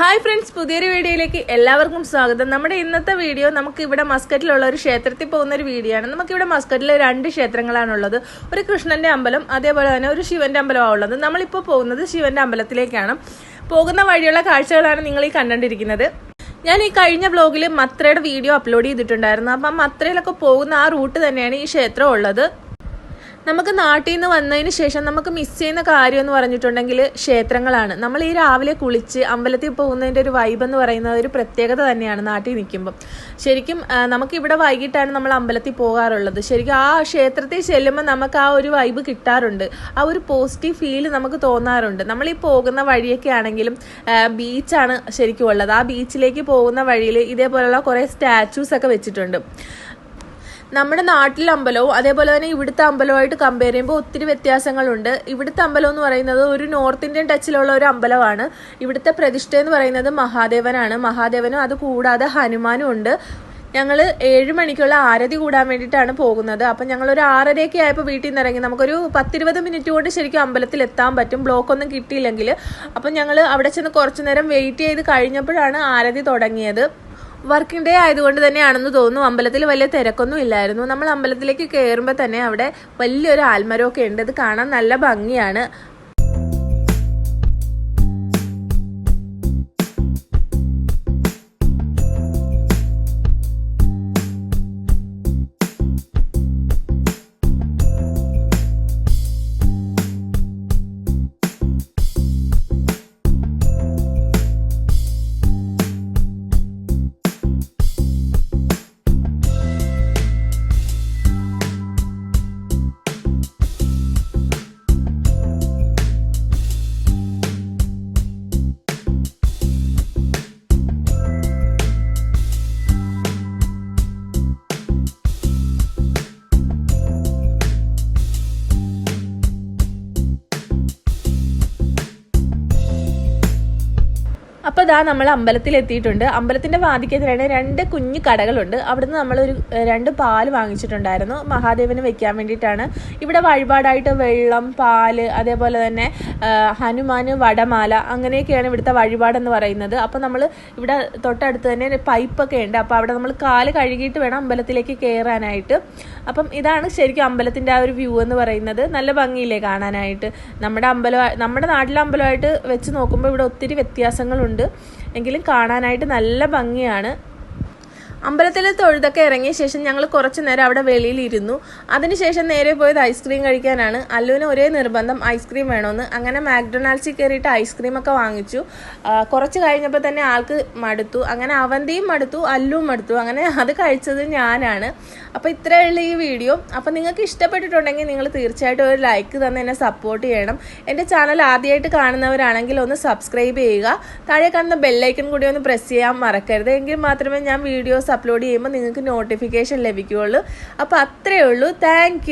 Hi friends പുതിയൊരു വീഡിയോയിലേക്ക് എല്ലാവർക്കും സ്വാഗതം. നമ്മുടെ ഇന്നത്തെ വീഡിയോ നമുക്ക് ഇവിടെ മസ്കറ്റിലുള്ള ഒരു ക്ഷേത്രത്തിൽ പോകുന്ന ഒരു വീഡിയോ ആണ്. നമുക്കിവിടെ മസ്കറ്റിൽ രണ്ട് ക്ഷേത്രങ്ങളാണുള്ളത്. ഒരു കൃഷ്ണന്റെ അമ്പലം അതേപോലെ തന്നെ ഒരു ശിവന്റെ അമ്പലമാണ് ഉള്ളത്. നമ്മളിപ്പോൾ പോകുന്നത് ശിവന്റെ അമ്പലത്തിലേക്കാണ്. പോകുന്ന വഴിയുള്ള കാഴ്ചകളാണ് നിങ്ങൾ ഈ കണ്ടുകൊണ്ടിരിക്കുന്നത് ഞാൻ ഈ കഴിഞ്ഞ ബ്ലോഗിൽ മത്രയുടെ വീഡിയോ അപ്ലോഡ് ചെയ്തിട്ടുണ്ടായിരുന്നു. അപ്പം മത്രയിലൊക്കെ പോകുന്ന ആ റൂട്ട് തന്നെയാണ് ഈ ക്ഷേത്രം ഉള്ളത്. നമുക്ക് നാട്ടിൽ നിന്ന് വന്നതിന് ശേഷം നമുക്ക് മിസ് ചെയ്യുന്ന കാര്യം എന്ന് പറഞ്ഞിട്ടുണ്ടെങ്കിൽ ക്ഷേത്രങ്ങളാണ്. നമ്മൾ ഈ രാവിലെ കുളിച്ച് അമ്പലത്തിൽ പോകുന്നതിന്റെ ഒരു വൈബ് എന്ന് പറയുന്നത് ഒരു പ്രത്യേകത തന്നെയാണ് നാട്ടിൽ നിൽക്കുമ്പം. ശരിക്കും നമുക്ക് ഇവിടെ വൈകിട്ടാണ് നമ്മൾ അമ്പലത്തിൽ പോകാറുള്ളത്. ശരിക്കും ആ ക്ഷേത്രത്തിൽ ചെല്ലുമ്പോൾ നമുക്ക് ആ ഒരു വൈബ് കിട്ടാറുണ്ട്. ആ ഒരു പോസിറ്റീവ് ഫീൽ നമുക്ക് തോന്നാറുണ്ട്. നമ്മൾ ഈ പോകുന്ന വഴിയൊക്കെ ആണെങ്കിലും ബീച്ചാണ് ശരിക്കും ഉള്ളത്. ആ ബീച്ചിലേക്ക് പോകുന്ന വഴിയിൽ ഇതേപോലെയുള്ള കുറേ സ്റ്റാച്യൂസ് ഒക്കെ വെച്ചിട്ടുണ്ട്. നമ്മുടെ നാട്ടിലെ അമ്പലവും അതേപോലെ തന്നെ ഇവിടുത്തെ അമ്പലവുമായിട്ട് കമ്പയർ ചെയ്യുമ്പോൾ ഒത്തിരി വ്യത്യാസങ്ങളുണ്ട്. ഇവിടുത്തെ അമ്പലം എന്ന് പറയുന്നത് ഒരു നോർത്ത് ഇന്ത്യൻ ടച്ചിലുള്ള ഒരു അമ്പലമാണ്. ഇവിടുത്തെ പ്രതിഷ്ഠ എന്ന് പറയുന്നത് മഹാദേവനാണ്. മഹാദേവനും അത് കൂടാതെ ഹനുമാനും ഉണ്ട്. ഞങ്ങൾ ഏഴ് മണിക്കുള്ള ആരതി കൂടാൻ വേണ്ടിയിട്ടാണ് പോകുന്നത്. അപ്പം ഞങ്ങൾ ഒരു ആറരയൊക്കെ ആയപ്പോൾ വീട്ടിൽ നിന്ന് ഇറങ്ങി. നമുക്കൊരു പത്തിരുപത് മിനിറ്റ് കൊണ്ട് ശരിക്കും അമ്പലത്തിൽ എത്താൻ പറ്റും. ബ്ലോക്ക് ഒന്നും കിട്ടിയില്ലെങ്കിൽ. അപ്പം ഞങ്ങൾ അവിടെ ചെന്ന് കുറച്ചു നേരം വെയിറ്റ് ചെയ്ത് കഴിഞ്ഞപ്പോഴാണ് ആരതി തുടങ്ങിയത്. വർക്കിംഗ് ഡേ ആയതുകൊണ്ട് തന്നെയാണെന്ന് തോന്നുന്നു. അമ്പലത്തിൽ വലിയ തിരക്കൊന്നും ഇല്ലായിരുന്നു. നമ്മൾ അമ്പലത്തിലേക്ക് കയറുമ്പോൾ തന്നെ അവിടെ വലിയൊരു ആൽമരമൊക്കെ ഉണ്ട്. അത് കാണാൻ നല്ല ഭംഗിയാണ്. അപ്പോൾ ഇതാ നമ്മൾ അമ്പലത്തിൽ എത്തിയിട്ടുണ്ട്. അമ്പലത്തിന്റെ വാതിക്കെതിരാണ് രണ്ട് കുഞ്ഞു കടകളുണ്ട്. അവിടുന്ന് ഒരു രണ്ട് പാൽ വാങ്ങിച്ചിട്ടുണ്ടായിരുന്നു. മഹാദേവന് വെക്കാൻ വേണ്ടിയിട്ടാണ്. ഇവിടെ വഴിപാടായിട്ട് വെള്ളം പാൽ അതേപോലെ തന്നെ ഹനുമാന് വടമാല അങ്ങനെയൊക്കെയാണ് ഇവിടുത്തെ വഴിപാടെന്ന് പറയുന്നത്. അപ്പോൾ നമ്മൾ ഇവിടെ തൊട്ടടുത്ത് തന്നെ പൈപ്പൊക്കെ ഉണ്ട്. അപ്പോൾ അവിടെ നമ്മൾ കാൽ കഴുകിയിട്ട് വേണം അമ്പലത്തിലേക്ക് കയറാനായിട്ട് അപ്പം ഇതാണ് ശരിക്കും അമ്പലത്തിന്റെ ആ ഒരു വ്യൂ എന്ന് പറയുന്നത്. നല്ല ഭംഗിയില്ലേ കാണാനായിട്ട്. നമ്മുടെ അമ്പലം നമ്മുടെ നാട്ടിലെ അമ്പലമായിട്ട് വെച്ച് നോക്കുമ്പോൾ ഇവിടെ ഒത്തിരി വ്യത്യാസങ്ങളുണ്ട്. എങ്കിലും കാണാനായിട്ട് നല്ല ഭംഗിയാണ്. അമ്പലത്തിൽ തൊഴുതൊക്കെ ഇറങ്ങിയ ശേഷം ഞങ്ങൾ കുറച്ചു നേരം അവിടെ വെളിയിൽ ഇരുന്നു. അതിനുശേഷം നേരെ പോയത് ഐസ്ക്രീം കഴിക്കാനാണ്. അല്ലുവിന് ഒരേ നിർബന്ധം ഐസ്ക്രീം വേണമെന്ന് അങ്ങനെ മാക്ഡൊണാൾഡ്സിൽ കയറിയിട്ട് ഐസ്ക്രീം ഒക്കെ വാങ്ങിച്ചു. കുറച്ച് കഴിഞ്ഞപ്പോൾ തന്നെ ആൾക്ക് മടുത്തു. അങ്ങനെ അവന്തിയും മടുത്തു അല്ലുവും മടുത്തു. അങ്ങനെ അത് കഴിച്ചത് ഞാനാണ്. അപ്പോൾ ഇത്രയുള്ള ഈ വീഡിയോ. അപ്പോൾ നിങ്ങൾക്ക് ഇഷ്ടപ്പെട്ടിട്ടുണ്ടെങ്കിൽ നിങ്ങൾ തീർച്ചയായിട്ടും ഒരു ലൈക്ക് തന്നെ എന്നെ സപ്പോർട്ട് ചെയ്യണം. എന്റെ ചാനൽ ആദ്യമായിട്ട് കാണുന്നവരാണെങ്കിൽ ഒന്ന് സബ്സ്ക്രൈബ് ചെയ്യുക. താഴെ കാണുന്ന ബെല്ലൈക്കൺ കൂടി ഒന്ന് പ്രസ് ചെയ്യാൻ മറക്കരുത്. എങ്കിൽ മാത്രമേ ഞാൻ വീഡിയോസ് അപ്ലോഡ് ചെയ്യുമ്പോൾ നിങ്ങൾക്ക് നോട്ടിഫിക്കേഷൻ ലഭിക്കുകയുള്ളൂ. അപ്പോൾ അത്രയേ ഉള്ളൂ. താങ്ക്